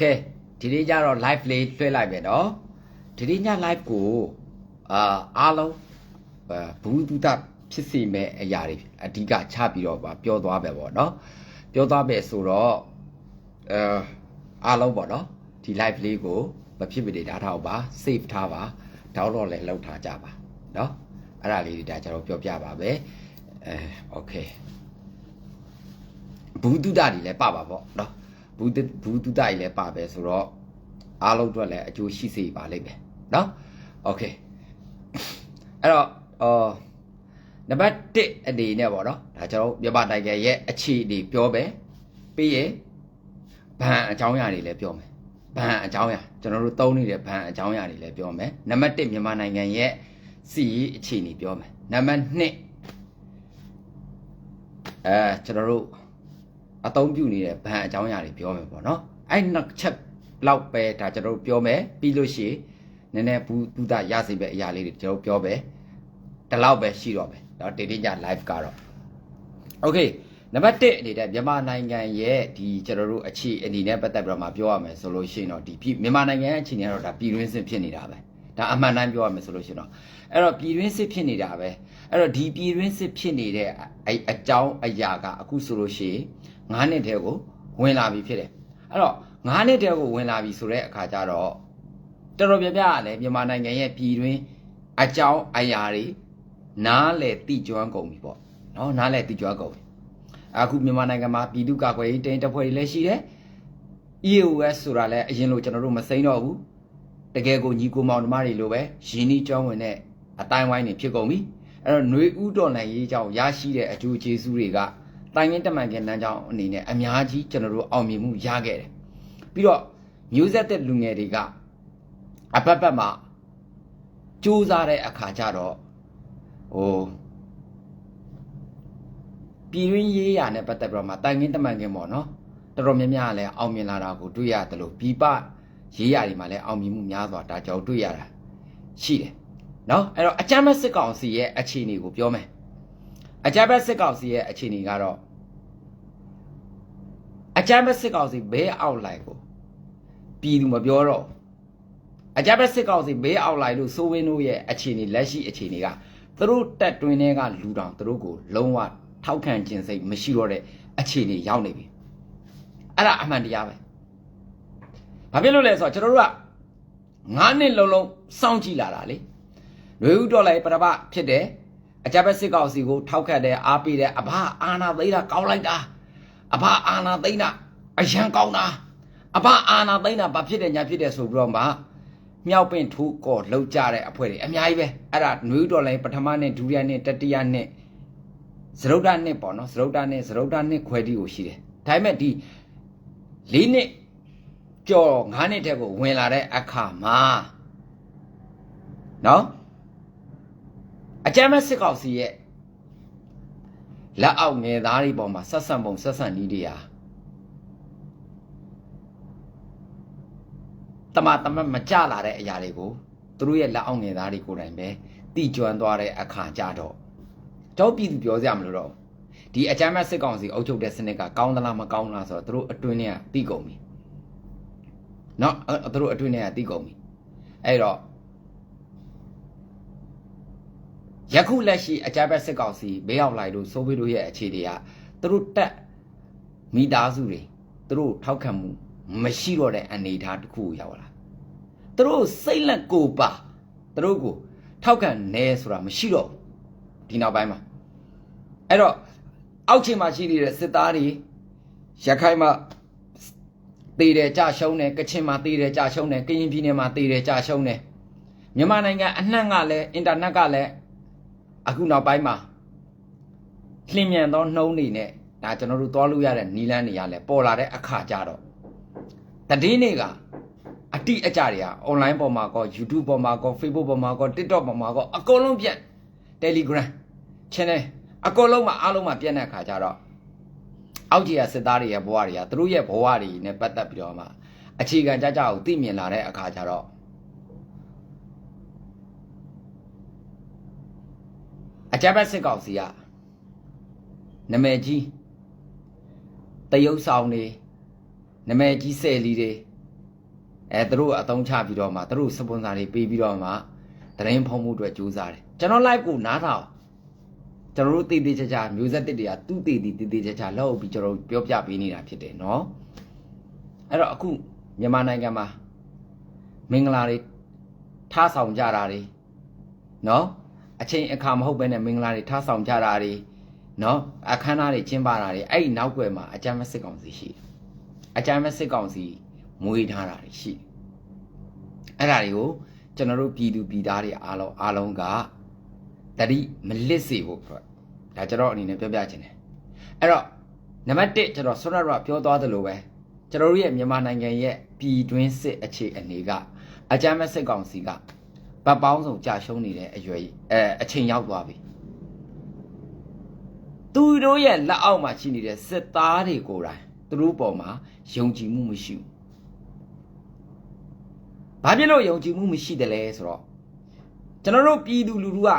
ကဲဒီနေ့ကျတော့ live လေးလွှဲလိုက်မယ်နော်ဒီနေ့ည live ကိုအာအားလုံးဘူးတူတာဖြစ်စီမဲ့အရာတွေအဓိကချပြီးတော့ပြောသွားပဲပေါ့နော်ပြောသွားမယ်ဆိုတော့အာအားလုံးပေါ့နော်ဒီ live လေးကိုမဖြစ်မနေဓာတ်ထားပါ save ထားပါ download လည်းလုပ်ထားကြပါနော်အဲ့ဒါလေးတွေဒါကျွန်တော်ပြောပြပါမယ်အဲ okay ဘူးတူတာတွေလည်းပပါပေါ့နော် ဘူးတုဘူးတုဒ္ဒတွေလည်းပါပဲဆိုတော့အားလုံးအတွက်လည်းအကျိုးရှိစေပါလိမ့်မယ်နော်โอเคအဲ့တော့အော်နံပါတ်1အနေနဲ့ပေါ့နော်ဒါကျွန်တော်မြန်မာနိုင်ငံရဲ့အခြေအနေပြောမယ်ပြီးရင်ဘဏ်အကြောင်းအရာတွေလည်းပြောမယ်ဘဏ်အကြောင်းအရာကျွန်တော်တို့သုံးနေတဲ့ဘဏ်အကြောင်းအရာတွေလည်းပြောမယ်နံပါတ်1မြန်မာနိုင်ငံရဲ့စီရေးအခြေအနေပြောမယ်နံပါတ်2အဲကျွန်တော်တို့ အသုံးပြုနေတဲ့ဘဏ်အကြောင်းအရာတွေပြောမယ်ပေါ့နော်အဲ့နှစ်ချက်လောက်ပဲဒါကျွန်တော်တို့ပြောမယ်ပြီးလို့ရှိရင်နည်းနည်းဘူးဘူးတာရစေပဲအရာလေးတွေကျွန်တော်ပြောမယ်ဒီလောက်ပဲရှိတော့မယ်เนาะဒီနေ့ည live ကတော့ okay နံပါတ်1အနေနဲ့မြန်မာနိုင်ငံရဲ့ဒီကျွန်တော်တို့အခြေအနေနဲ့ပတ်သက်ပြီးတော့မှပြောရမယ်ဆိုလို့ရှိရင်တော့ဒီပြည်မြန်မာနိုင်ငံရဲ့အခြေအနေကတော့ဒါပြည်တွင်းစစ်ဖြစ်နေတာပဲဒါအမှန်တမ်းပြောရမယ်ဆိုလို့ရှိရင်တော့အဲ့တော့ပြည်တွင်းစစ်ဖြစ်နေတာပဲအဲ့တော့ဒီပြည်တွင်းစစ်ဖြစ်နေတဲ့အဲ့အကြောင်းအရာကအခုဆိုလို့ရှိရင် 9နှစ်တည်းကိုဝင်လာပြီဖြစ်တယ်အဲ့တော့9နှစ်တည်းကိုဝင်လာပြီဆိုတဲ့အခါကျတော့တော်တော်များများကလည်းမြန်မာနိုင်ငံရဲ့ပြည်တွင်းအကြောင်းအရာတွေနားလေတိကျွမ်းကုန်ပြီပေါ့နော်နားလေတိကျွမ်းကုန်ပြီအခုမြန်မာနိုင်ငံမှာပြည်သူ့ကာကွယ်ရေးတင်းတပ်ဖွဲ့တွေလည်းရှိတယ် EOS ဆိုတာလည်းအရင်လိုကျွန်တော်တို့မစိမ့်တော့ဘူးတကယ်ကိုညီကိုမောင်နှမတွေလိုပဲရင်းနှီးကျွမ်းဝင်တဲ့အတိုင်းဝိုင်းတွေဖြစ်ကုန်ပြီအဲ့တော့ຫນွေဥတော်နိုင်ရေးကြောင့်ရရှိတဲ့အကျိုးကျေးဇူးတွေက တိုင်းရင်းတမန်ကလမ်းကြောင်းအနေနဲ့အများကြီးကျွန်တော်တို့အောင်မြင်မှုရခဲ့တယ်ပြီးတော့မျိုးဆက်တဲ့လူငယ်တွေကအပတ်ပတ်မှာစူးစမ်းတဲ့အခါကျတော့ဟိုပြည်ရင်းရေးရာနဲ့ပတ်သက်ပြီးတော့မှတိုင်ငင်းတမန်ကင်းပေါ့နော်တော်တော်များများလည်းအောင်မြင်လာတာကိုတွေ့ရတယ်လို့ပြည်ပရေးရာတွေမှာလည်းအောင်မြင်မှုများစွာဒါကြောင့်တွေ့ရတာရှိတယ်နော်အဲ့တော့အကြမ်းမဲ့စစ်ကောင်စီရဲ့အခြေအနေကိုပြောမယ် အကြမ်းမဲ့စစ်ကောင်စီရဲ့အခြေအနေကတော့အကြမ်းမဲ့စစ်ကောင်စီဘဲအောက်လိုက်ကိုပြည်သူမပြောတော့အကြမ်းမဲ့စစ်ကောင်စီဘဲအောက်လိုက်လို့စိုးဝင်းတို့ရဲ့အခြေအနေလက်ရှိအခြေအနေကသူတို့တက်တွင်းတွေကလူတောင်သူတို့ကိုလုံးဝထောက်ခံခြင်းစိတ်မရှိတော့တဲ့အခြေအနေရောက်နေပြီအဲ့ဒါအမှန်တရားပဲဘာဖြစ်လို့လဲဆိုတော့ကျွန်တော်တို့က9နှစ်လုံးလုံးစောင့်ကြည့်လာတာလေရွေဦးတော်လိုက်ပရပဖြစ်တယ် အကြမ်းဖက်စစ်ကောင်စီကိုထောက်ခတ်တယ်အားပေးတယ်အဘအာနာသိတာကောင်းလိုက်တာအဘအာနာသိတာအရန်ကောင်းတာအဘအာနာသိတာဘာဖြစ်တယ်ညာဖြစ်တယ်ဆိုပြီးတော့မှမြောက်ပင်ထိုးကော်လှုပ်ကြတဲ့အဖွဲ့တွေအများကြီးပဲအဲ့ဒါနွေဦးတော်လိုက်ပထမနဲ့ဒုတိယနဲ့တတိယနဲ့သရုတ်တနှစ်ပေါ့နော်သရုတ်တနှစ်သရုတ်တနှစ်ခွဲတီကိုရှိတယ်ဒါပေမဲ့ဒီ၄နှစ်ကြော်၅နှစ်တက်ကိုဝင်လာတဲ့အခါမှာနော် အကြမ်းမဲ့စစ်ကောင်စီရဲ့လက်အောက်ငယ်သားတွေပေါ်မှာဆက်ဆံပုံဆက်ဆံနည်းတွေဟာတမတမမကြလာတဲ့အရာတွေကိုသူတို့ရဲ့လက်အောက်ငယ်သားတွေကိုယ်တိုင်ပဲတီကျွမ်းသွားတဲ့အခါကြတော့တော့ပြည်သူပြောစရာမလိုတော့ဘူးဒီအကြမ်းမဲ့စစ်ကောင်စီအုပ်ချုပ်တဲ့စနစ်ကကောင်းသလားမကောင်းလားဆိုတော့သူတို့အတွင်းထဲကပြီးကုန်ပြီเนาะသူတို့အတွင်းထဲကပြီးကုန်ပြီအဲ့တော့ ယခုလက်ရှိအကြမ်းဖက်စစ်ကောင်စီဘေးရောက်လိုက်လို့စိုးဖေးတို့ရဲ့အခြေအနေကသူတို့တက်မိသားစုတွေသူတို့ထောက်ခံမှုမရှိတော့တဲ့အနေအထားတစ်ခုကိုရောက်လာသူတို့စိတ်လက်ကိုပါသူတို့ကိုထောက်ခံနေဆိုတာမရှိတော့ဘူးဒီနောက်ပိုင်းမှာအဲ့တော့အောက်ခြေမှာရှိနေတဲ့စစ်သားတွေရခိုင်မှာတည်တယ်ကြရှုံးတယ်ကချင်မှာတည်တယ်ကြရှုံးတယ်ကရင်ပြည်နယ်မှာတည်တယ်ကြရှုံးတယ်မြန်မာနိုင်ငံအနှံ့ကလည်းအင်တာနက်ကလည်း အခုနောက်ပိုင်းမှာလျင်မြန်သောနှုံးတွေနဲ့ဒါကျွန်တော်တို့သွားလို့ရတဲ့နီလန်းတွေရလဲပေါ်လာတဲ့အခါကြတော့တည်င်းတွေကအတိအကျတွေက online ပေါ်မှာကော YouTube ပေါ်မှာကော Facebook ပေါ်မှာကော TikTok ပေါ်မှာကောအကုန်လုံးပြန့် Telegram channel အကုန်လုံးမှာအားလုံးမှာပြန့်တဲ့အခါကျတော့အောက်ကြီးကစစ်သားတွေရဲ့ဘဝတွေကသူတို့ရဲ့ဘဝတွေနဲ့ပတ်သက်ပြီးတော့မှအခြေခံကြကြကိုသိမြင်လာတဲ့အခါကျတော့ ကြမ်းဖက်စစ်ကောင်စီကနမယ်ကြီးတရုတ်ဆောင်နေနမယ်ကြီးဆယ်လီတွေအဲသူတို့အတုံးချပြီးတော့မှသူတို့စပွန်ဆာတွေပေးပြီးတော့မှတရင်ဖုံးမှုအတွက်ကြိုးစားတယ်ကျွန်တော် live ကိုနားထောင်ကျွန်တော်တို့တည်တည်ချာချာမျိုးဆက်တစ်တွေကသူ့တည်တည်တည်တည်ချာချာလောက်ပြီးကျွန်တော်တို့ပြောပြပေးနေတာဖြစ်တယ်နော်အဲ့တော့အခုမြန်မာနိုင်ငံမှာမင်္ဂလာတွေထားဆောင်ကြတာတွေနော် အချိန်အခါမဟုတ်ဘဲနဲ့မင်္ဂလာတွေထားဆောင်ကြတာတွေနော်အခမ်းအနားတွေကျင်းပတာတွေအဲ့ဒီနောက်ွယ်မှာအကြမ်းမစစ်ကောင်စီရှိတယ်အကြမ်းမစစ်ကောင်စီမွေးထားတာတွေရှိတယ်အဲ့ဒါတွေကိုကျွန်တော်တို့ပြည်သူပြည်သားတွေအားလုံးအားလုံးကတတိမလစ်စေဖို့အတွက်ဒါကျွန်တော်အနေနဲ့ပြောပြချင်တယ်အဲ့တော့နံပါတ်1ကျွန်တော်ဆွမ်းရရပြောသွားသလိုပဲကျွန်တော်တို့ရဲ့မြန်မာနိုင်ငံရဲ့ပြည်တွင်းစစ်အခြေအနေကအကြမ်းမစစ်ကောင်စီက ဗတ်ပေါင်းစုံကြာရှုံးနေတဲ့အရွယ်အဲအချိန်ရောက်သွားပြီသူတို့ရဲ့လက်အောက်မှာရှိနေတဲ့စစ်သားတွေကိုယ်တိုင်သူတို့ပေါ်မှာယုံကြည်မှုမရှိဘူးဘာဖြစ်လို့ယုံကြည်မှုမရှိတယ်လဲဆိုတော့ကျွန်တော်တို့ပြည်သူလူထုက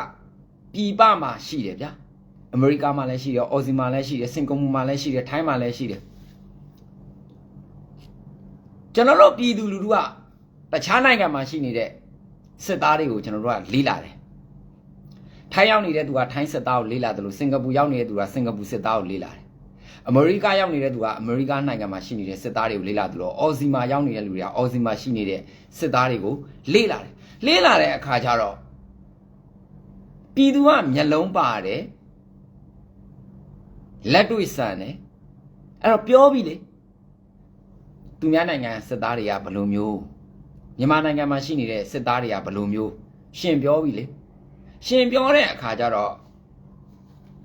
ပြည်ပမှာရှိတယ်ဗျာအမေရိကမှာလည်းရှိတယ်အော်စီမှာလည်းရှိတယ်စင်ကာပူမှာလည်းရှိတယ်ထိုင်းမှာလည်းရှိတယ်ကျွန်တော်တို့ပြည်သူလူထုကတခြားနိုင်ငံမှာရှိနေတဲ့ စစ်သားတွေကိုကျွန်တော်တို့ကလေးလာတယ်ထိုင်းရောက်နေတဲ့သူကထိုင်းစစ်သားကိုလေးလာတယ်လို့စင်ကာပူရောက်နေတဲ့သူကစင်ကာပူစစ်သားကိုလေးလာတယ်အမေရိကရောက်နေတဲ့သူကအမေရိကနိုင်ငံမှာရှိနေတဲ့စစ်သားတွေကိုလေးလာတယ်လို့အော်စီမှာရောက်နေတဲ့လူတွေကအော်စီမှာရှိနေတဲ့စစ်သားတွေကိုလေးလာတယ်လေးလာတဲ့အခါကျတော့ပြည်သူကမျက်လုံးပါတယ်လက်တွေ့ဆန်တယ်အဲ့တော့ပြောပြီလေသူများနိုင်ငံစစ်သားတွေကဘယ်လိုမျိုး မြန်မာနိုင်ငံမှာရှိနေတဲ့စစ်သားတွေကဘယ်လိုမျိုးရှင်ပြောပြီလေရှင်ပြောတဲ့အခါကျတော့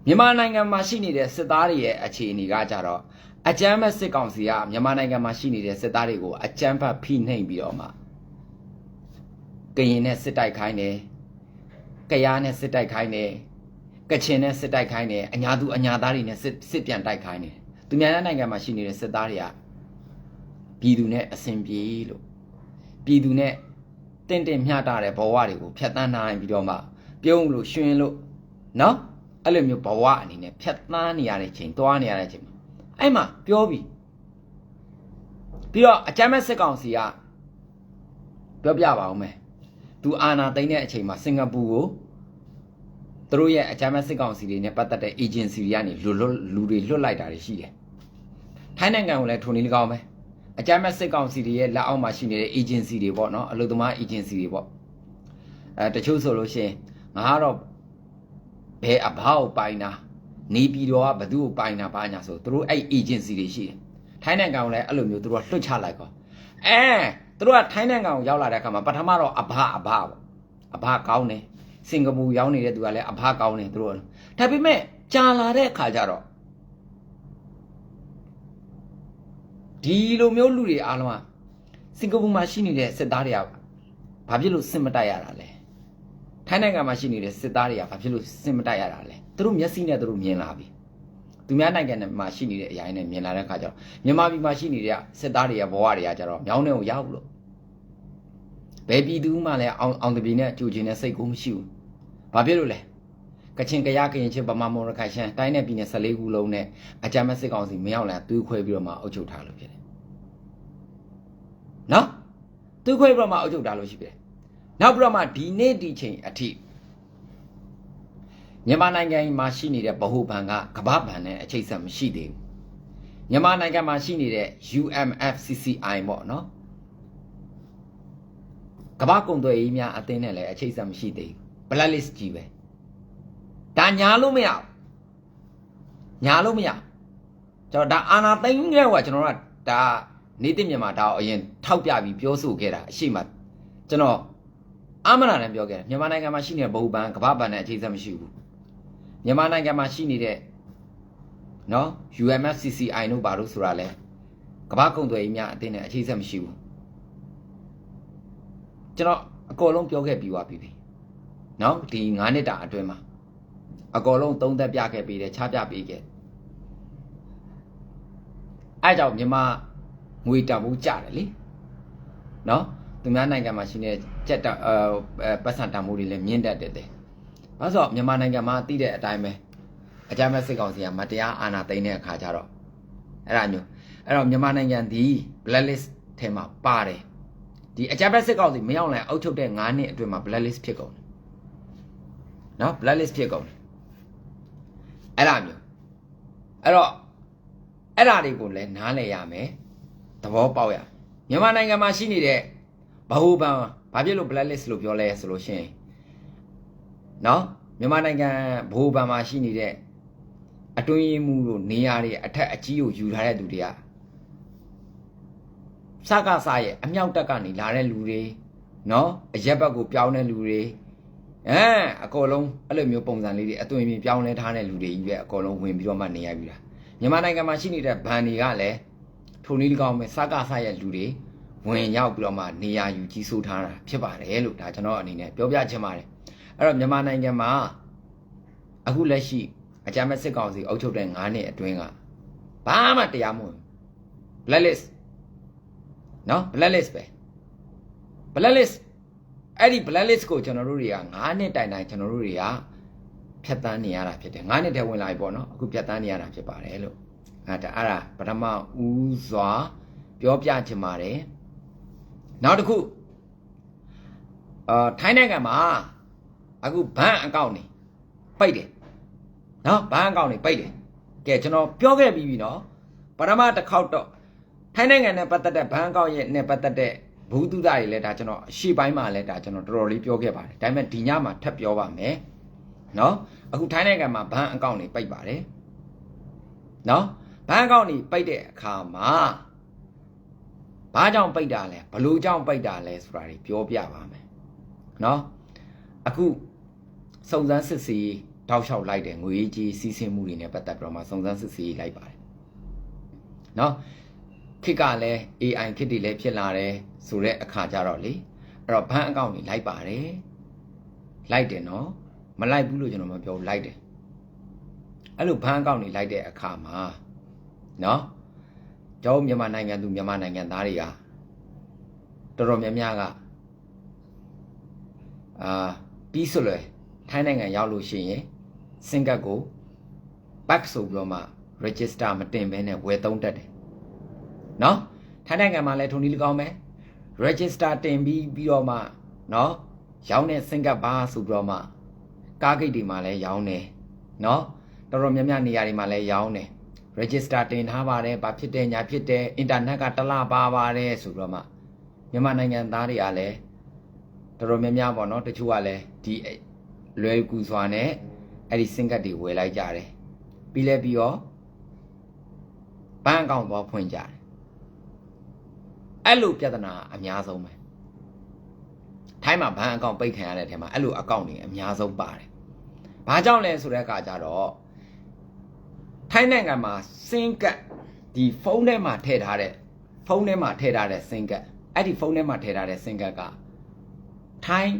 မြန်မာနိုင်ငံမှာရှိနေတဲ့စစ်သားတွေရဲ့အခြေအနေကကြတော့အကြမ်းဖက်စစ်ကောင်စီကမြန်မာနိုင်ငံမှာရှိနေတဲ့စစ်သားတွေကိုအကြမ်းဖက်ဖိနှိပ်ပြီးတော့မှကရင်နဲ့စစ်တိုက်ခိုင်းတယ်ကရားနဲ့စစ်တိုက်ခိုင်းတယ်ကချင်နဲ့စစ်တိုက်ခိုင်းတယ်အညာသူအညာသားတွေနဲ့စစ်စစ်ပြန်တိုက်ခိုင်းတယ်သူများနိုင်ငံမှာရှိနေတဲ့စစ်သားတွေကပြည်သူနဲ့အစဉ်ပြေလို့ ပြည်သူနဲ့တင့်တင့်မျှတတဲ့ဘဝတွေကိုဖျက်ဆီးနိုင်ပြီးတော့မှပြုံးလို့ရှင်လို့နော်အဲ့လိုမျိုးဘဝအနေနဲ့ဖြတ်သန်းနေရတဲ့ချိန်သွားနေရတဲ့ချိန်မှာအဲ့မှာပြောပြီးပြီးတော့အကြမ်းမဲ့စစ်ကောင်စီကပြောပြပါအောင်မယ်သူအာနာသိမ်းတဲ့အချိန်မှာစင်ကာပူကိုသူတို့ရဲ့အကြမ်းမဲ့စစ်ကောင်စီတွေနဲ့ပတ်သက်တဲ့ agency တွေကနေလူလွတ်လူတွေလွတ်လိုက်တာတွေရှိတယ်ထိုင်းနိုင်ငံကိုလည်းထုံနေလကောင်းပဲ အကြမ်းမဲ့စစ်ကောင်စီတွေရဲ့လက်အောက်မှာရှိနေတဲ့ agency တွေပေါ့နော်အလုပ်သမား agency တွေပေါ့အဲတချို့ဆိုလို့ရှိရင်ငါကတော့ဘယ်အဘောက်ပိုင်တာနေပြည်တော်ကဘသူ့ကိုပိုင်တာဘာညာဆိုသူတို့အဲ့ agency တွေရှိတယ်ထိုင်းနိုင်ငံကလည်းအဲ့လိုမျိုးသူတို့ကလွှတ်ချလိုက်ကောအဲသူတို့ကထိုင်းနိုင်ငံကိုရောက်လာတဲ့အခါမှာပထမတော့အဘအဘပေါ့အဘကောင်းတယ်စင်ကာပူရောက်နေတဲ့သူကလည်းအဘကောင်းတယ်သူတို့ဒါပေမဲ့ကြာလာတဲ့အခါကျတော့ ဒီလိုမျိုးလူတွေအားလုံးကစင်ကာပူမှာရှိနေတဲ့စစ်သားတွေကဘာဖြစ်လို့စစ်မတိုက်ရတာလဲထိုင်းနိုင်ငံမှာရှိနေတဲ့စစ်သားတွေကဘာဖြစ်လို့စစ်မတိုက်ရတာလဲသူတို့မျက်စိနဲ့သူတို့မြင်လာပြီသူများနိုင်ငံမှာရှိနေတဲ့အရာတွေနဲ့မြင်လာတဲ့အခါကျတော့မြန်မာပြည်မှာရှိနေတဲ့စစ်သားတွေရဲ့ဘဝတွေကကြတော့မြောင်းနေကိုရောက်လို့ဘယ်ပြည်သူမှလည်းအောင်အောင်တပြည်နဲ့ကြူချင်းနဲ့စိတ်ကူးမရှိဘူးဘာဖြစ်လို့လဲကချင်ကရကရင်ချင်းဗမာမွန်ရခိုင်ရှမ်းတိုင်းနယ်ပြည်နယ်14ခုလုံးနဲ့အကြမ်းမဲ့စစ်ကောင်စီမရောက်လာသူ့ခွဲပြီးတော့မှအုပ်ချုပ်ထားလို့ဖြစ်တယ် နော်သူ့ခွဲပြီးတော့မှအုပ်ချုပ်ထားလို့ရှိပြီနောက်ပြီးတော့မှဒီနေ့ဒီချိန်အထိမြန်မာနိုင်ငံမှာရှိနေတဲ့ဗဟုဗန်ကကမ္ဘာဗန်နဲ့အချိတ်ဆက်မရှိသေးဘူးမြန်မာနိုင်ငံမှာရှိနေတဲ့ UMFCCI ပေါ့နော်ကမ္ဘာကုန်သွယ်ရေးများအသင်းနဲ့လည်းအချိတ်ဆက်မရှိသေးဘူး blacklist ကြီးပဲဒါညာလို့မရဘူးညာလို့မရကျွန်တော်ဒါအာနာသိန်းခဲ့ဟိုကကျွန်တော်ကဒါ နေတိမြန်မာဒါကိုအရင်ထောက်ပြပြီးပြောဆိုခဲ့တာအရှိမကျွန်တော်အမနာနဲ့ပြောခဲ့တယ်မြန်မာနိုင်ငံမှာရှိနေတဲ့ဗဟုဗန်ကမ္ဘာဗန်နဲ့အခြေစက်မရှိဘူးမြန်မာနိုင်ငံမှာရှိနေတဲ့နော် UMFCCI တို့ဘာလို့ဆိုတာလဲကမ္ဘာကုန်သွယ်ရေးများအသင်းနဲ့အခြေစက်မရှိဘူးကျွန်တော်အကောလုံးပြောခဲ့ပြီးသွားပြီနော်ဒီ9နှစ်တာအတွင်းမှာအကောလုံးသုံးသက်ပြခဲ့ပြီးတယ်ချပြပေးခဲ့အဲကြောင့်မြန်မာ ငွေတန်ဖိုးကျတယ်လေနော်သူများနိုင်ငံမှာရှိနေတဲ့ကြက်တအဲပတ်စံတန်ဖိုးတွေလည်းမြင့်တက်တယ်တဲ့။ဘာလို့ဆိုတော့မြန်မာနိုင်ငံမှာတည်တဲ့အတိုင်းပဲအကြမ်းဖက်စစ်ကောင်စီကမတရားအာဏာသိမ်းတဲ့အခါကျတော့အဲ့ဒါမျိုးအဲ့တော့မြန်မာနိုင်ငံဒီ blacklist ထဲမှာပါတယ်ဒီအကြမ်းဖက်စစ်ကောင်စီမရောက်လိုက်အုပ်ချုပ်တဲ့9နှစ်အတွင်းမှာ blacklist ဖြစ်ကုန်တယ်နော် blacklist ဖြစ်ကုန်တယ်အဲ့လိုမျိုးအဲ့တော့အဲ့ဒါတွေကိုလည်းနားလည်ရမယ် သဘောပေါက်ရမြန်မာနိုင်ငံမှာရှိနေတဲ့ဘဟုပန်ဘာဖြစ်လို့ blacklist လို့ပြောလဲဆိုလို့ရှိရင်နော်မြန်မာနိုင်ငံဘဟုပန်မှာရှိနေတဲ့အတွင်းရေးမှုတို့နေရာတွေအထက်အကြီးကိုယူထားတဲ့သူတွေကစကားစားရဲ့အမြောက်တက်ကနေလာတဲ့လူတွေနော်အရက်ဘက်ကိုပြောင်းတဲ့လူတွေအဲအကောလုံးအဲ့လိုမျိုးပုံစံလေးတွေအသွင်ပြင်ပြောင်းလဲထားတဲ့လူတွေကြီးပဲအကောလုံးဝင်ပြီးတော့မှနေရပြီလားမြန်မာနိုင်ငံမှာရှိနေတဲ့ဘန်တွေကလည်း ထုံနည်းတကောင်းပဲစကားစားရဲ့လူတွေဝင်ရောက်ပြီးတော့မှနေရာယူကြီးစိုးထားတာဖြစ်ပါတယ်လို့ဒါကျွန်တော်အနေနဲ့ပြောပြချင်ပါတယ်အဲ့တော့မြန်မာနိုင်ငံမှာအခုလက်ရှိအကြမ်းဖက်စစ်ကောင်စီအုပ်ချုပ်တဲ့9နှစ်အတွင်းကဘာမှတရားမဝင် blacklist နော် blacklist ပဲ blacklist အဲ့ဒီ blacklist ကိုကျွန်တော်တို့တွေက9နှစ်တိုင်တိုင်ကျွန်တော်တို့တွေကဖြတ်တန်းနေရတာဖြစ်တယ်9နှစ်တည်းဝင်လာပြီပေါ့နော်အခုဖြတ်တန်းနေရတာဖြစ်ပါတယ်လို့ အဲ့ဒါအဲ့ဒါပထမဦးစွာပြောပြချင်ပါတယ်နောက်တစ်ခုအာထိုင်းနိုင်ငံမှာအခုဘဏ်အကောင့်နေပိတ်တယ်နော်ဘဏ်အကောင့်နေပိတ်တယ်ကဲကျွန်တော်ပြောခဲ့ပြီးပြီနော်ပထမတစ်ခေါက်တော့ထိုင်းနိုင်ငံနဲ့ပတ်သက်တဲ့ဘဏ်အကောင့်ရဲ့နဲ့ပတ်သက်တဲ့ဘူးတုဒတွေလည်းဒါကျွန်တော်အရှိပိုင်းမှာလည်းဒါကျွန်တော်တော်တော်လေးပြောခဲ့ပါတယ်ဒါပေမဲ့ဒီညမှာထပ်ပြောပါမယ်နော်အခုထိုင်းနိုင်ငံမှာဘဏ်အကောင့်နေပိတ်ပါတယ်နော် ဘဏ်အကောင့်နေပိတ်တဲ့အခါမှာဘာကြောင့်ပိတ်တာလဲဘလို့ကြောင့်ပိတ်တာလဲဆိုတာတွေပြောပြပါမယ်နော်အခုစုံစမ်းစစ်ဆေးတောက်လျှောက်လိုက်တယ်ငွေကြီးစီးဆင်းမှုတွေနဲ့ပတ်သက်ပြီးတော့မှစုံစမ်းစစ်ဆေးလိုက်ပါတယ်နော်ခေတ်ကလည်း AI ခေတ်တွေလည်းဖြစ်လာတယ်ဆိုတဲ့အခါကျတော့လေအဲ့တော့ဘဏ်အကောင့်တွေလိုက်ပါတယ်လိုက်တယ်နော်မလိုက်ဘူးလို့ကျွန်တော်မပြောလိုက်တယ်အဲ့လိုဘဏ်အကောင့်တွေလိုက်တဲ့အခါမှာ နော်ကျောင်းမြန်မာနိုင်ငံသူမြန်မာနိုင်ငံသားတွေကတော်တော်များများကအာပြီးဆိုလွယ်ထိုင်းနိုင်ငံရောက်လို့ရှိရင်စင်ကတ်ကို back ဆိုပြီးတော့မှ register မတင်ဘဲနဲ့ဝယ်သုံးတတ်တယ်နော်ထိုင်းနိုင်ငံမှာလည်းထုံဒီလကောင်းပဲ register တင်ပြီးပြီးတော့မှနော်ရောင်းတဲ့စင်ကတ်ပါဆိုပြီးတော့မှကားဂိတ်တွေမှာလည်းရောင်းတယ်နော်တော်တော်များများနေရာတွေမှာလည်းရောင်းတယ် register တင်ထားပါတယ်ဘာဖြစ်တယ်ညာဖြစ်တယ်အင်တာနက်ကတစ်လပါပါတယ်ဆိုပြီးတော့မှမြန်မာနိုင်ငံသားတွေကလည်းတော်တော်များများပေါ့နော်တချို့ကလည်းဒီလွယ်ကူစွာနဲ့အဲ့ဒီစင်ကတ်တွေဝယ်လိုက်ကြတယ်ပြီးလဲပြီးတော့ဘဏ်အကောင့်သွားဖွင့်ကြတယ်အဲ့လိုပြဿနာအများဆုံးပဲထိုင်းမှာဘဏ်အကောင့်ပိတ်ခံရတဲ့အထက်မှာအဲ့လိုအကောင့်တွေအများဆုံးပါတယ်ဘာကြောင့်လဲဆိုတဲ့အခါကျတော့ ထိုင်းနိုင်ငံမှာစင်ကတ်ဒီဖုန်းထဲမှာထည့်ထားတဲ့ဖုန်းထဲမှာထည့်ထားတဲ့စင်ကတ်အဲ့ဒီဖုန်းထဲမှာထည့်ထားတဲ့စင်ကတ်ကထိုင်း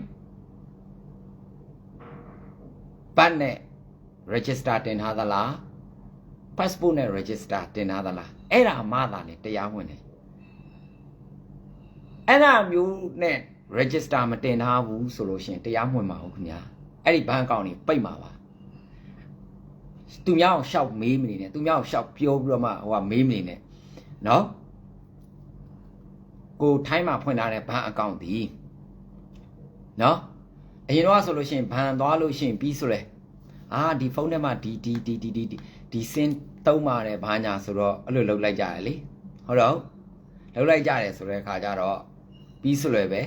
ဘတ်နဲ့ register တင်ထားသလား passport နဲ့ register တင်ထားသလားအဲ့ဒါမှသာလေတရားဝင်တယ်အဲ့ဒါမျိုးနဲ့ register မတင်ထားဘူးဆိုလို့ရှိရင်တရားမဝင်ပါဘူးခင်ဗျာအဲ့ဒီဘဏ်အကောင့်ကြီးပိတ်မှာပါ သူများအောင်ရှောက်မေးမနေနဲ့သူများအောင်ရှောက်ပြောပြီးတော့မှဟိုကမေးမနေနဲ့နော်ကိုထိုင်းမှာဖွင့်ထားတဲ့ဘဏ်အကောင့်ဒီနော်အရင်တော့ဆိုလို့ရှိရင်ဘဏ်သွားလို့ရှိရင်ပြီးဆိုလဲအာဒီဖုန်းထဲမှာဒီဒီဒီဒီဒီဒီစင်းသုံးပါတယ်ဘာညာဆိုတော့အဲ့လိုလုပ်လိုက်ကြတယ်လေဟုတ်တော့လုပ်လိုက်ကြတယ်ဆိုတဲ့အခါကျတော့ပြီးဆိုလဲပဲ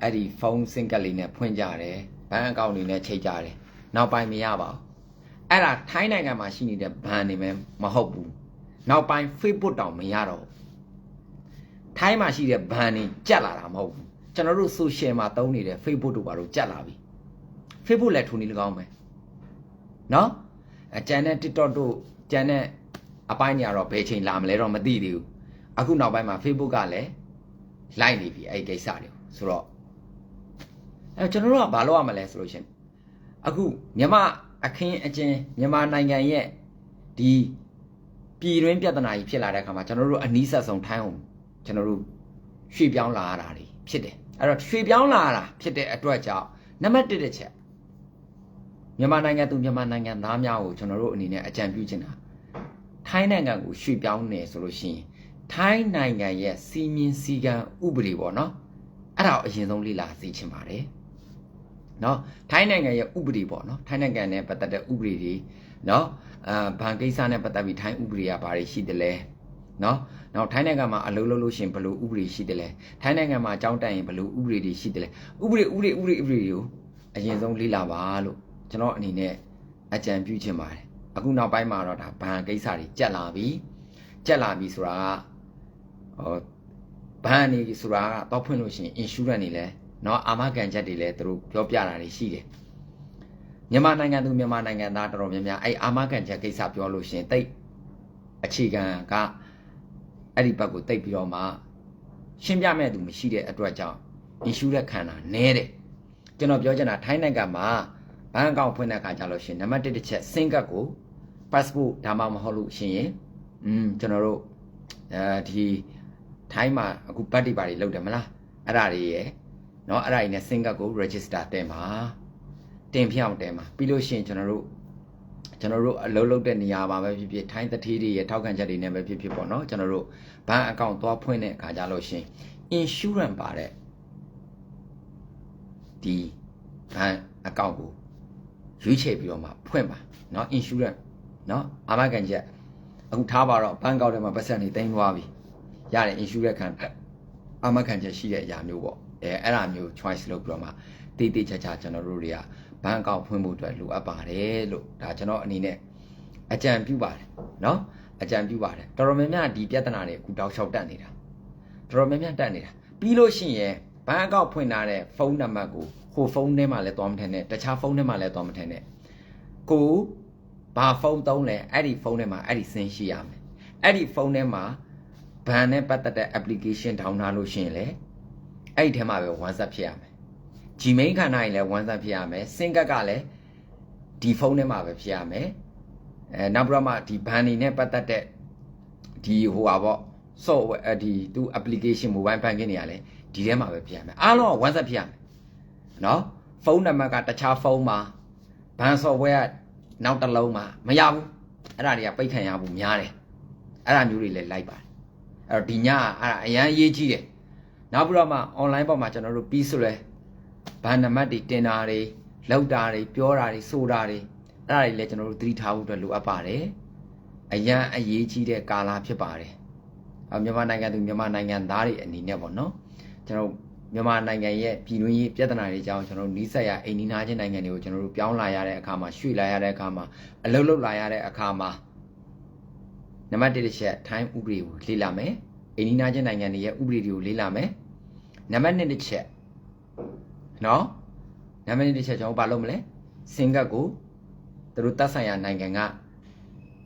အဲ့ဒီဖုန်းစင်ကတ်လေးနဲ့ဖွင့်ကြတယ်ဘဏ်အကောင့်တွေနဲ့ချိတ်ကြတယ်နောက်ပိုင်းမရပါဘူး အဲ့ဒါထိုင်းနိုင်ငံမှာရှိနေတဲ့ဘဏ်တွေပဲမဟုတ်ဘူးနောက်ပိုင်း Facebook တောင်မရတော့ထိုင်းမှာရှိတဲ့ဘဏ်တွေကြက်လာတာမဟုတ်ဘူးကျွန်တော်တို့ social မှာသုံးနေတဲ့ Facebook တို့ဘာလို့ကြက်လာပြီ Facebook လည်းထူနေလကောင်းပဲနော်အကျန်တဲ့ TikTok တို့ကျန်တဲ့အပိုင်းညာတော့ဘယ်ချိန်လာမလဲတော့မသိသေးဘူးအခုနောက်ပိုင်းမှာ Facebook ကလည်းလိုက်နေပြီအဲ့ဒီကိစ္စတွေဆိုတော့အဲကျွန်တော်တို့ကဘာလုပ်ရမလဲဆိုလို့ရှင်အခုမြမ အခင်းအကျင်းမြန်မာနိုင်ငံရဲ့ဒီပြည်တွင်းပြဿနာကြီးဖြစ်လာတဲ့အခါမှာကျွန်တော်တို့အနီးဆက်ဆုံးထိုင်းအောင်ကျွန်တော်တို့ရွှေ့ပြောင်းလာရတာတွေဖြစ်တယ်အဲ့တော့ရွှေ့ပြောင်းလာတာဖြစ်တဲ့အတွက်ကြောင့်နံပါတ်1တစ်ချက်မြန်မာနိုင်ငံသူမြန်မာနိုင်ငံသားများကိုကျွန်တော်တို့အနေနဲ့အကြံပြုချင်တာထိုင်းနိုင်ငံကိုရွှေ့ပြောင်းနေဆိုလို့ရှိရင်ထိုင်းနိုင်ငံရဲ့စီမင်းစည်းကမ်းဥပဒေပေါ့နော်အဲ့ဒါကိုအရင်ဆုံးလေ့လာသိချင်ပါတယ် နော်ထိုင်းနိုင်ငံရဲ့ဥပဒေပေါ့နော်ထိုင်းနိုင်ငံနဲ့ပတ်သက်တဲ့ဥပဒေတွေနော်အာဘဏ်ကိစ္စနဲ့ပတ်သက်ပြီးထိုင်းဥပဒေကဘာတွေရှိတယ်လဲနော်နောက်ထိုင်းနိုင်ငံမှာအလုပ်လုပ်လို့ရှရင်ဘယ်လိုဥပဒေရှိတယ်လဲထိုင်းနိုင်ငံမှာအကြောင်းတက်ရင်ဘယ်လိုဥပဒေတွေရှိတယ်လဲဥပဒေဥပဒေဥပဒေဥပဒေတွေကိုအရင်ဆုံးလေ့လာပါလို့ကျွန်တော်အနေနဲ့အကြံပြုချင်ပါတယ်အခုနောက်ပိုင်းမှာတော့ဒါဘဏ်ကိစ္စတွေကြက်လာပြီကြက်လာပြီဆိုတာကဟောဘဏ်နေဆိုတာကတော့ဖွင့်လို့ရှိရင် insurance တွေလဲ เนาะအာမခံချက်တွေလဲသူတို့ပြောပြတာတွေရှိတယ်မြန်မာနိုင်ငံသူမြန်မာနိုင်ငံသားတော်တော်များများအဲ့အာမခံချက်ကိစ္စပြောလို့ရှိရင်တိတ်အခြေခံကအဲ့ဒီဘက်ကိုတိတ်ပြီးတော့မှရှင်းပြမဲ့သူမရှိတဲ့အတွက်ကြောင့် insurance ခံတာနဲတယ်ကျွန်တော်ပြောချင်တာထိုင်းနိုင်ငံမှာဘဏ်အကောင့်ဖွင့်တဲ့အခါကျလို့ရှိရင်နံပါတ်1တစ်ချက်စင်ကတ်ကို passport ဒါမှမဟုတ်လို့ရှိရင်อืมကျွန်တော်တို့အဲဒီထိုင်းမှာအခုဘတ်တွေပါတွေလောက်တယ်မလားအဲ့ဒါတွေရယ် เนาะအဲ့ဒါတွေနဲ့ sing ကတ်ကို register တင်ပါတင်ဖြောင်းတင်ပါပြီးလို့ရှိရင်ကျွန်တော်တို့ကျွန်တော်တို့အလုပ်လုပ်တဲ့နေရာမှာပဲဖြစ်ဖြစ်ထိုင်းတတိတွေရထောက်ခံချက်တွေနဲ့ပဲဖြစ်ဖြစ်ပေါ့เนาะကျွန်တော်တို့ဘဏ်အကောင့်သွားဖွင့်တဲ့အခါကျလို့ရှိရင် insurance ပါတဲ့ဒီဘဏ်အကောင့်ကိုရွေးချယ်ပြီးတော့မှဖွင့်ပါเนาะ insurance เนาะအာမခံချက်အခုထားပါတော့ဘဏ်ကောက်ထဲမှာပတ်စံနေတိန်းသွားပြီရတယ် insurance ခံအာမခံချက်ရှိတဲ့အရာမျိုးပေါ့ အဲအဲ့ဒါမျိုး choice လုပ်ပြီးတော့မှတေးသေးချာချာကျွန်တော်တို့တွေကဘဏ်ကောက်ဖွင့်ဖို့အတွက်လိုအပ်ပါတယ်လို့ဒါကျွန်တော်အနေနဲ့အကြံပြုပါတယ်เนาะအကြံပြုပါတယ်တော်တော်များများဒီပြဿနာတွေအခုတောက်လျှောက်တက်နေတာတော်တော်များများတက်နေတာပြီးလို့ရှိရင်ဘဏ်ကောက်ဖွင့်ထားတဲ့ဖုန်းနံပါတ်ကိုဟိုဖုန်းထဲမှာလည်းသွားမထင်နဲ့တခြားဖုန်းထဲမှာလည်းသွားမထင်နဲ့ကိုဘာဖုန်းသုံးလဲအဲ့ဒီဖုန်းထဲမှာအဲ့ဒီစင်းရှိရမယ်အဲ့ဒီဖုန်းထဲမှာဘဏ်နဲ့ပတ်သက်တဲ့ application download လို့ရှိရင်လေ အဲ့ဒီထဲမှာပဲ WhatsApp ဖြစ်ရမယ် Gmail ခန္ဓာရင်လည်း WhatsApp ဖြစ်ရမယ်စင်ကတ်ကလည်းဒီဖုန်းထဲမှာပဲဖြစ်ရမယ်အဲနောက်ပြီးတော့မှဒီဘဏ်နေနဲ့ပတ်သက်တဲ့ဒီဟိုပါပေါ့ software ဒီသူ application mobile banking တွေကလည်းဒီထဲမှာပဲဖြစ်ရမယ်အားလုံးက WhatsApp ဖြစ်ရမယ်နော်ဖုန်းနံပါတ်ကတခြားဖုန်းမှာဘဏ် software ကနောက်တစ်လုံးမှာမရဘူးအဲ့ဒါတွေကပိတ်ခံရဖို့များတယ်အဲ့ဒါမျိုးတွေလည်းလိုက်ပါတယ်အဲ့တော့ဒီညကအဲ့ဒါအရန်ရေးကြီးတယ် နောက်ပြီးတော့မှ online ပေါ်မှာကျွန်တော်တို့ပြီးဆိုလဲဘာနံပါတ်တွေတင်တာတွေလောက်တာတွေပြောတာတွေဆိုတာတွေအဲ့ဒါတွေလည်းကျွန်တော်တို့သတိထားဖို့အတွက်လိုအပ်ပါတယ်အရန်အရေးကြီးတဲ့ကာလဖြစ်ပါတယ်အမြန်မာနိုင်ငံသူမြန်မာနိုင်ငံသားတွေအနေနဲ့ပေါ့နော်ကျွန်တော်မြန်မာနိုင်ငံရဲ့ပြည်တွင်းရေးပြဿနာတွေကြောင့်ကျွန်တော်တို့နီးစပ်ရအိမ်နီးနားချင်းနိုင်ငံတွေကိုကျွန်တော်တို့ပြောင်းလာရတဲ့အခါမှာရွှေ့လာရတဲ့အခါမှာအလုပ်လုပ်လာရတဲ့အခါမှာနံပါတ်1တစ်ချက်ထိုင်းဥပဒေကိုလေ့လာမယ်အိမ်နီးနားချင်းနိုင်ငံတွေရဲ့ဥပဒေတွေကိုလေ့လာမယ် နံပါတ်2တစ်ချက်နော်နံပါတ်2တစ်ချက်ကျွန်တော်ဘာလုပ်မလဲစင်ကတ်ကိုသူတို့တက်ဆိုင်ရာနိုင်ငံက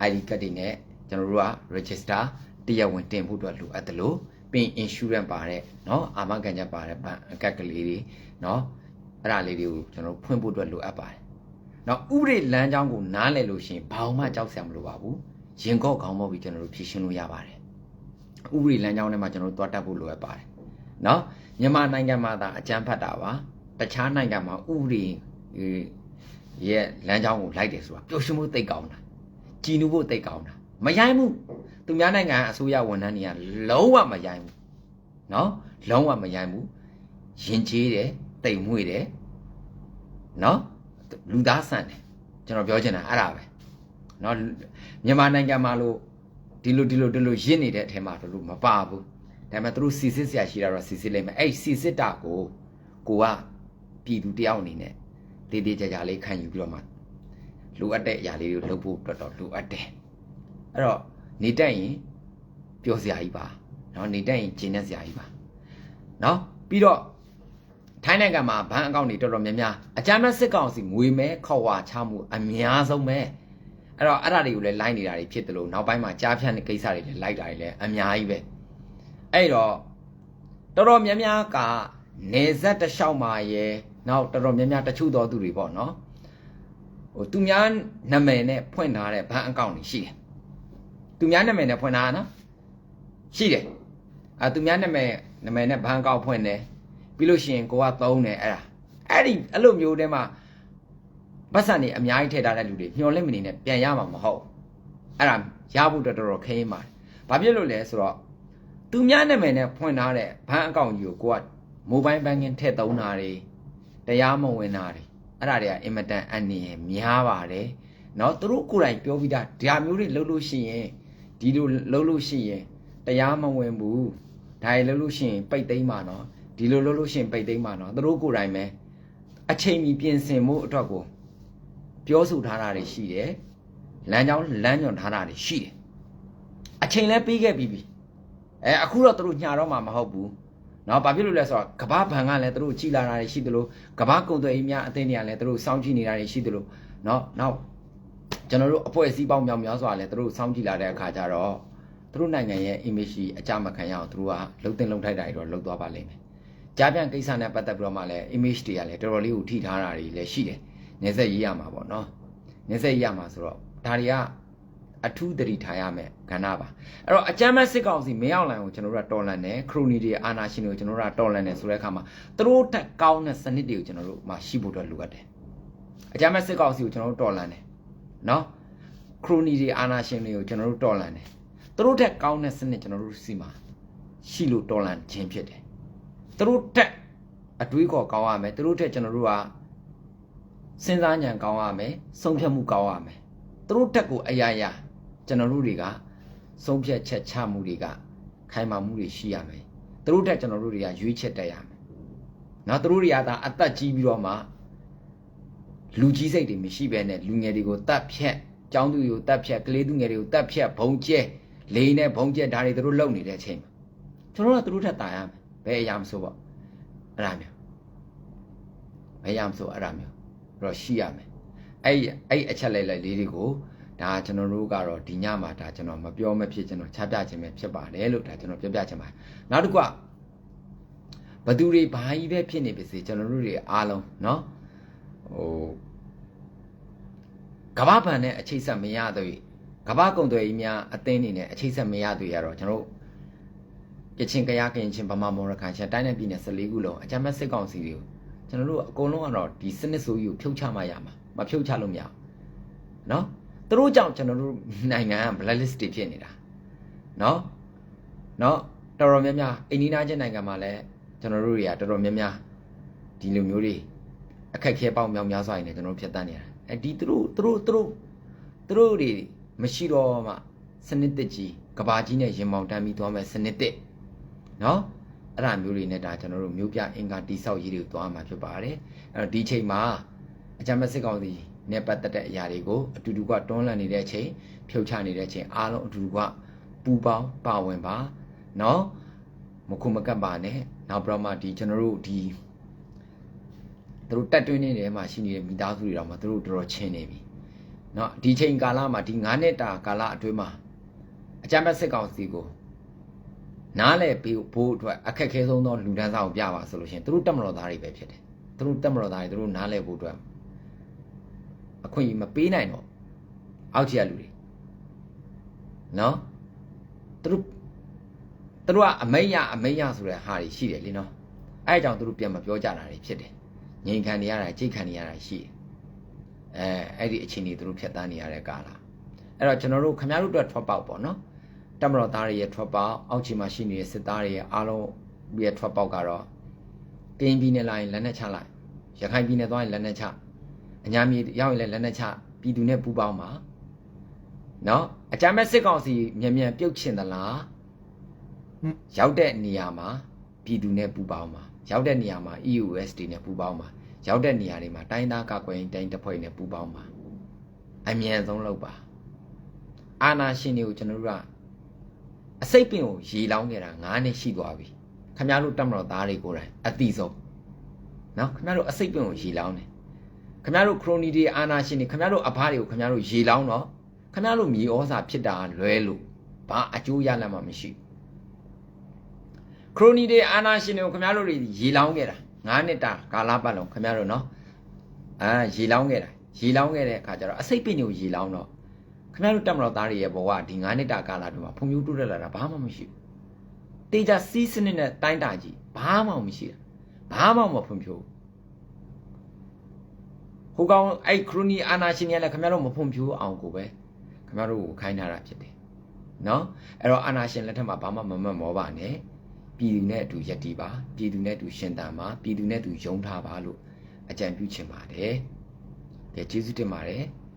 ID ကတ်တွေနဲ့ကျွန်တော်တို့က register တရားဝင်တင်ဖို့အတွက်လိုအပ်တယ်လို့ပြီး insurance ပါတဲ့เนาะအာမခံချက်ပါတဲ့ဘဏ်အကက်ကလေးတွေเนาะအဲ့ဒါလေးတွေကိုကျွန်တော်ဖွင့်ဖို့အတွက်လိုအပ်ပါတယ်။နောက်ဥပဒေလမ်းကြောင်းကိုနားလည်လို့ရှိရင်ဘာမှကြောက်စရာမလိုပါဘူး။ရင်ကော့ခေါင်းမောက်ပြီးကျွန်တော်တို့ဖြည့်ရှင်းလို့ရပါတယ်။ဥပဒေလမ်းကြောင်းထဲမှာကျွန်တော်တို့တွားတက်ဖို့လိုအပ်ပါတယ်။เนาะ မြန်မာနိုင်ငံမှာသာအကြမ်းဖက်တာပါ။တခြားနိုင်ငံမှာဥပဒေရဲ့လမ်းကြောင်းကိုလိုက်တယ်ဆိုတာပျော်ရွှင်မှုသိကောင်းတာ။ကြည်နူးဖို့သိကောင်းတာ။မရိုင်းဘူး။သူများနိုင်ငံအစိုးရဝန်ထမ်းတွေကလုံးဝမရိုင်းဘူး။နော်လုံးဝမရိုင်းဘူး။ရင်ကျေးတယ်တိမ်မွေ့တယ်နော်လူသားဆန်တယ်ကျွန်တော်ပြောချင်တာအဲ့ဒါပဲနော်မြန်မာနိုင်ငံမှာလို့ဒီလိုဒီလိုဒီလိုရစ်နေတဲ့အထက်မှာတို့မပါဘူး ဒါပေမဲ့သူတို့စီစစ်ဆရာရှိတာတော့စီစစ်လိုက်မယ်အဲ့စီစစ်တာကိုကိုကပြည်သူတယောက်အနေနဲ့တေးသေးကြကြလေးခံယူပြီးတော့မှလိုအပ်တဲ့အရာလေးတွေလုပ်ဖို့တော်တော်လိုအပ်တယ်အဲ့တော့နေတက်ရင်ပျော်စရာကြီးပါနော်နေတက်ရင်ဂျင်းနဲ့စရာကြီးပါနော်ပြီးတော့ထိုင်းနိုင်ငံမှာဘဏ်အကောင့်တွေတော်တော်များများအကြမ်းဖက်စစ်ကောင်စီငွေမဲခေါ်ဝါချမှုအများဆုံးပဲအဲ့တော့အဲ့ဒါတွေကိုလည်းလိုက်နေတာတွေဖြစ်တယ်လို့နောက်ပိုင်းမှာကြားဖြတ်တဲ့ကိစ္စတွေလည်းလိုက်တာတွေလည်းအများကြီးပဲ အဲ့တော့တော်တော်များများကနေဆက်တစ်လျှောက်မှာရယ်နောက်တော်တော်များများတချို့တော်သူတွေပေါ့နော်ဟိုသူများနာမည်နဲ့ဖွင့်ထားတဲ့ဘဏ်အကောင့်တွေရှိတယ်သူများနာမည်နဲ့ဖွင့်ထားတာနော်ရှိတယ်အဲသူများနာမည်နာမည်နဲ့ဘဏ်အကောင့်ဖွင့်တယ်ပြီးလို့ရှိရင်ကိုကသုံးတယ်အဲ့ဒါအဲ့ဒီအဲ့လိုမျိုးတဲမှာပတ်စံနေအများကြီးထည့်ထားတဲ့လူတွေမျောလင့်မနေနဲ့ပြန်ရမှာမဟုတ်အဲ့ဒါရဖို့တော်တော်ခင်းပါတယ်ဘာဖြစ်လို့လဲဆိုတော့ သူများနာမည်နဲ့ဖွင့်ထားတဲ့ဘဏ်အကောင့်ကြီးကိုကိုက mobile banking ထည့်သုံးတာတွေတရားမဝင်တာတွေအဲ့ဒါတွေကအင်မတန်အန္တရာယ်များပါတယ်เนาะသူတို့ကိုယ်တိုင်ပြောပြီးသားဒါမျိုးတွေလုပ်လို့ရှိရင်ဒီလိုလုပ်လို့ရှိရင်တရားမဝင်ဘူးဒါတွေလုပ်လို့ရှိရင်ပိတ်သိမ်းပါနော်ဒီလိုလုပ်လို့ရှိရင်ပိတ်သိမ်းပါနော်သူတို့ကိုယ်တိုင်ပဲအချိန်မီပြင်ဆင်မှုအတွက်ကိုပြောဆိုထားတာတွေရှိတယ်လမ်းကြောင်းလမ်းညွှန်ထားတာတွေရှိတယ်အချိန်လည်းပေးခဲ့ပြီးပြီ အဲအခုတော့သူတို့ညာတော့မှမဟုတ်ဘူးနော်ဘာဖြစ်လို့လဲဆိုတော့ကမ္ဘာဘဏ်ကလည်းသူတို့ကြည်လာတာတွေရှိသလိုကမ္ဘာကုန်သွယ်ရေးများအသင်းတွေကလည်းသူတို့စောင့်ကြည့်နေတာတွေရှိသလိုနော်နောက်ကျွန်တော်တို့အဖွဲ့အစည်းပေါင်းမြောက်များစွာလည်းသူတို့စောင့်ကြည့်လာတဲ့အခါကျတော့သူတို့နိုင်ငံရဲ့ image ကြီးအကြမခံရအောင်သူတို့ကလှုပ်တင်လှုပ်ထိုက်တာတွေတော့လှုပ်သွားပါလိမ့်မယ်ကြားပြန်ကိစ္စနဲ့ပတ်သက်ပြီးတော့မှလည်း image တွေကလည်းတော်တော်လေးကိုထိထားတာတွေလည်းရှိတယ်နေဆက်ရေးရမှာပေါ့နော်နေဆက်ရေးရမှာဆိုတော့ဒါတွေက အထူးသတိထားရမယ်ကဏ္ဍပါအဲ့တော့အကြမ်းမဲ့စစ်ကောင်စီမင်းအောင်လှိုင်ကိုကျွန်တော်တို့ကတော်လန်တယ်ခရိုနီတွေအာနာရှင်တွေကိုကျွန်တော်တို့ကတော်လန်တယ်ဆိုတဲ့အခါမှာသူတို့တက်ကောင်းတဲ့စနစ်တွေကိုကျွန်တော်တို့မှရှိဖို့အတွက်လိုအပ်တယ်အကြမ်းမဲ့စစ်ကောင်စီကိုကျွန်တော်တို့တော်လန်တယ်နော်ခရိုနီတွေအာနာရှင်တွေကိုကျွန်တော်တို့တော်လန်တယ်သူတို့တက်ကောင်းတဲ့စနစ်ကျွန်တော်တို့စီမှာရှိလို့တော်လန်ခြင်းဖြစ်တယ်သူတို့တက်အတွေးခေါ်ကောင်းရမယ်သူတို့တက်ကျွန်တော်တို့ကစဉ်းစားဉာဏ်ကောင်းရမယ်ဆုံးဖြတ်မှုကောင်းရမယ်သူတို့တက်ကိုအရာရာ ကျွန်တော်တို့တွေကဆုံးဖြတ်ချက်ချမှုတွေကခိုင်မာမှုတွေရှိရမယ်သူတို့တက်ကျွန်တော်တို့တွေကရွေးချက်တက်ရမယ်နော်သူတို့တွေကသာအသက်ကြီးပြီးတော့မှလူကြီးစိတ်တွေမရှိဘဲနဲ့လူငယ်တွေကိုတတ်ဖြတ်ကျောင်းသူတွေကိုတတ်ဖြတ်ကလေးသူငယ်တွေကိုတတ်ဖြတ်ဘုံကျဲလေနဲ့ဘုံကျဲဒါတွေသူတို့လုပ်နေတဲ့အချိန်မှာကျွန်တော်တို့ကသူတို့ထက်တာရမယ်ဘယ်အရာမဆိုပေါ့အဲ့ဒါမျိုးဘယ်အရာမဆိုအဲ့ဒါမျိုးတော့ရှိရမယ်အဲ့အဲ့အချက်လိုက်လိုက်လေးတွေကို ဒါကျွန်တော်တို့ကတော့ဒီညမှာဒါကျွန်တော်မပြောမဖြစ်ကျွန်တော်ချပြခြင်းပဲဖြစ်ပါတယ်လို့ဒါကျွန်တော်ပြောပြခြင်းပါနောက်တစ်ခုကဘသူတွေဘာကြီးပဲဖြစ်နေပါစေကျွန်တော်တို့တွေအားလုံးเนาะဟိုကမ္ဘာ့ဘဏ်နဲ့အခြေဆက်မရသေးကမ္ဘာကုံသွယ်ကြီးများအသင်းနေနဲ့အခြေဆက်မရသေးရတော့ကျွန်တော်တို့ကချင်ကရကရင်ချင်းဗမာမော်ရခိုင်ချင်းတိုင်းနယ်ပြည်နယ်14ခုလုံးအကြမ်းဖက်စစ်ကောင်စီတွေကိုကျွန်တော်တို့အကုန်လုံးကတော့ဒီစနစ်ဆိုးကြီးကိုဖြုတ်ချမှရမှာမဖြုတ်ချလို့မရဘူးเนาะ သူတို့ကြောင့်ကျွန်တော်တို့နိုင်ငံက blacklist တွေဖြစ်နေတာเนาะเนาะတော်တော်များများအိန္ဒိယချင်းနိုင်ငံမှာလည်းကျွန်တော်တို့တွေကတော်တော်များများဒီလိုမျိုးတွေအခက်ခဲပေါက်မြောက်များစွာနေကျွန်တော်တို့ဖြတ်တန်းနေတာအဲဒီသူတို့သူတို့သူတို့သူတို့တွေမရှိတော့မှစနစ်တစ်ကြီးကဘာကြီးနဲ့ရင်မောင်တန်းပြီးသွားမယ်စနစ်တစ်เนาะအဲ့ဒါမျိုးတွေနဲ့ဒါကျွန်တော်တို့မျိုးပြအင်္ဂါတိဆောက်ရေးတွေကိုသွားမှာဖြစ်ပါတယ်အဲ့တော့ဒီချိန်မှာအကြမ်းဖက်စစ်ကောင်စီ နဲ့ပတ်သက်တဲ့အရာတွေကိုအတူတူကတွန်းလှန်နေတဲ့အချိန်ဖြုတ်ချနေတဲ့အချိန်အားလုံးအတူတူကပူပေါင်းပါဝင်ပါเนาะမခုမကပ်ပါနဲ့နောက်ပြီးတော့မှဒီကျွန်တော်တို့ဒီသူတို့တက်တွင်းနေတယ်မှာရှိနေတဲ့မိသားစုတွေတော့မှသူတို့တော်တော်ချင်းနေပြီเนาะဒီချိန်ကာလမှာဒီ9နှစ်တာကာလအတွင်းမှာအကြမ်းဖက်စစ်ကောင်စီကိုနားလဲပေးဖို့အတွက်အခက်ခဲဆုံးသောလူဒန်းစားကိုပြပါဆိုလို့ရှိရင်သူတို့တက်မတော်သားတွေပဲဖြစ်တယ်သူတို့တက်မတော်သားတွေသူတို့နားလဲဖို့အတွက် အခွင့်အရေးမပေးနိုင်တော့အောက်ခြေကလူတွေနော်သူတို့သူတို့ကအမိတ်ရအမိတ်ရဆိုတဲ့ဟာတွေရှိတယ်လीနော်အဲအကြောင်းသူတို့ပြန်မပြောကြတာတွေဖြစ်တယ်ငြိမ်ခံနေရတာကြိတ်ခံနေရတာရှိတယ်အဲအဲ့ဒီအချိန်ကြီးသူတို့ဖြတ်တန်းနေရတဲ့ကာလအဲ့တော့ကျွန်တော်တို့ခင်ဗျားတို့အတွက်ထွက်ပေါက်ပေါ့နော်တမတော်သားတွေရဲ့ထွက်ပေါက်အောက်ခြေမှာရှိနေတဲ့စစ်သားတွေရဲ့အားလုံးရဲ့ထွက်ပေါက်ကတော့ကင်းပြည်နယ်လာရင်လက်နဲ့ချလိုက်ရခိုင်ပြည်နယ်သွားရင်လက်နဲ့ချ အညာမြေရောက်ရင်လည်းလက်နဲ့ချပြည်သူနဲ့ပူးပေါင်းပါနော်အကြမ်းမဲ့စစ်ကောင်စီမြန်မြန်ပြုတ်ချင်သလားရောက်တဲ့နေရာမှာပြည်သူနဲ့ပူးပေါင်းပါရောက်တဲ့နေရာမှာ EOS တွေနဲ့ပူးပေါင်းပါရောက်တဲ့နေရာတွေမှာတိုင်းသားကာကွယ်ရေးတိုင်းတပ်ဖွဲ့တွေနဲ့ပူးပေါင်းပါအမြန်ဆုံးလုပ်ပါအာနာရှင်တွေကိုကျွန်တော်တို့ကအစိတ်ပင်ကိုရေလောင်းခဲ့တာ9နှစ်ရှိသွားပြီခမရတို့တက်မတော်သားတွေကိုယ်တိုင်အတိဆုံးနော်ခမရတို့အစိတ်ပင်ကိုရေလောင်းတယ် ခမရတို့ခရိုနီတွေအာနာရှင်တွေခမရတို့အဖားတွေကိုခမရတို့ရေလောင်းတော့ခမရတို့မြေဩဇာဖြစ်တာလွဲလို့ဘာအကျိုးရလမ်းမှမရှိခရိုနီတွေအာနာရှင်တွေကိုခမရတို့တွေရေလောင်းခဲ့တာ9နှစ်တာကာလပတ်လုံးခမရတို့နော်အာရေလောင်းခဲ့တာရေလောင်းခဲ့တဲ့အခါကျတော့အစိတ်ပင်ကိုရေလောင်းတော့ခင်ဗျားတို့တက်မတော်သားတွေရဲ့ဘဝဒီ9နှစ်တာကာလအတွင်းမှာဖွံ့ဖြိုးတိုးတက်လာတာဘာမှမရှိဘူး။တေချာစီးစနစ်နဲ့တိုင်းတာကြီးဘာမှမရှိတာ။ဘာမှမဖွံ့ဖြိုး ဟိုကောင်အဲ့ခရိုနီအာနာရှင်တွေကလည်းခင်ဗျားတို့မဖွံ့ဖြိုးအောင်ကိုပဲခင်ဗျားတို့ကိုခိုင်းထားတာဖြစ်တယ်နော်အဲ့တော့အာနာရှင်လက်ထက်မှာဘာမှမမတ်မောပါနဲ့ပြည်သူနဲ့အတူယက်တီပါပြည်သူနဲ့အတူရှင်တန်ပါပြည်သူနဲ့အတူယုံထားပါလို့အကြံပြုချင်ပါတယ်ကဲကျေးဇူးတင်ပါတယ်